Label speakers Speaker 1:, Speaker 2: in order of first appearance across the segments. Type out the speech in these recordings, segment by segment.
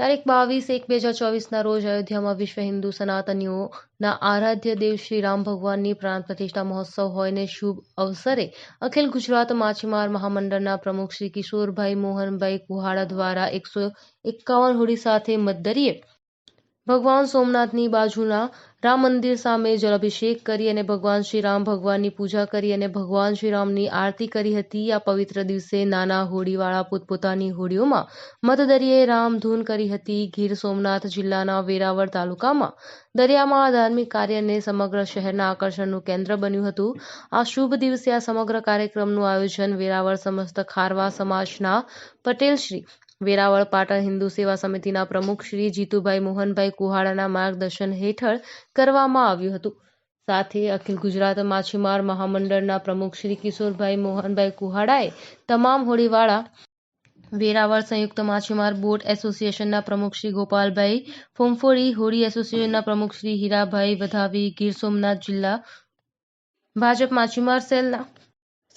Speaker 1: તારીખ બાવીસ એક બે હજાર ચોવીસના રોજ અયોધ્યામાં વિશ્વ હિન્દુ સનાતનીઓના આરાધ્ય દેવ શ્રી રામ ભગવાનની પ્રાણ પ્રતિષ્ઠા મહોત્સવ હોયને શુભ અવસરે અખિલ ગુજરાત માછીમાર મહામંડળના પ્રમુખ શ્રી કિશોરભાઈ મોહનભાઈ કુહાડા દ્વારા એકસો એકાવન હોડી સાથે મતદરીએ ભગવાન સોમનાથની બાજુના રામ મંદિર સામે જલાભિષેક કરી અને ભગવાન શ્રી રામ ભગવાનની પૂજા કરી અને ભગવાન શ્રી રામની આરતી કરી હતી. આ પવિત્ર દિવસે નાના હોડીવાળા પોતપોતાની હોડીઓમાં મતદરીએ રામધૂન કરી હતી. ગીર સોમનાથ જિલ્લાના વેરાવળ તાલુકામાં દરિયામાં ધાર્મિક કાર્યને સમગ્ર શહેરના આકર્ષણનું કેન્દ્ર બન્યું હતું. આ શુભ દિવસે આ સમગ્ર કાર્યક્રમનું આયોજન વેરાવળ સમસ્ત ખારવા સમાજના પટેલ શ્રી વેરાવળ પાટણ હિન્દુ સેવા સમિતિના પ્રમુખ શ્રી જીતુભાઈ મોહનભાઈ કુહાડાના માર્ગદર્શન હેઠળ કરવામાં આવ્યું હતું. સાથે અખિલ ગુજરાત માછીમાર મહામંડળના પ્રમુખ શ્રી કિશોરભાઈ મોહનભાઈ કુહાડાએ તમામ હોડીવાળા વેરાવળ સંયુક્ત માછીમાર બોટ એસોસિએશનના પ્રમુખ શ્રી ગોપાલભાઈ ફોમફોડી હોડી એસોસિએશનના પ્રમુખ શ્રી હીરાભાઈ વધાવી, ગીર સોમનાથ જિલ્લા ભાજપ માછીમાર સેલના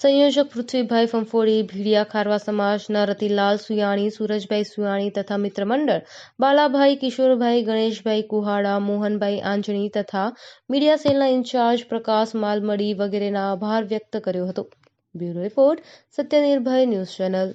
Speaker 1: સંયોજક પૃથ્વીભાઈ ફંફોડી ભીડિયા ખારવા સમાજના રતિલાલ સુયાણી, સુરજભાઈ સુયાણી તથા મિત્ર મંડળ બાલાભાઈ, કિશોરભાઈ, ગણેશભાઈ કુહાડા, મોહનભાઈ આંજણી તથા મીડિયા સેલના ઇન્ચાર્જ પ્રકાશ માલમડી વગેરેના આભાર વ્યક્ત કર્યો હતો. Bureau report, Satyanirbhay news channel.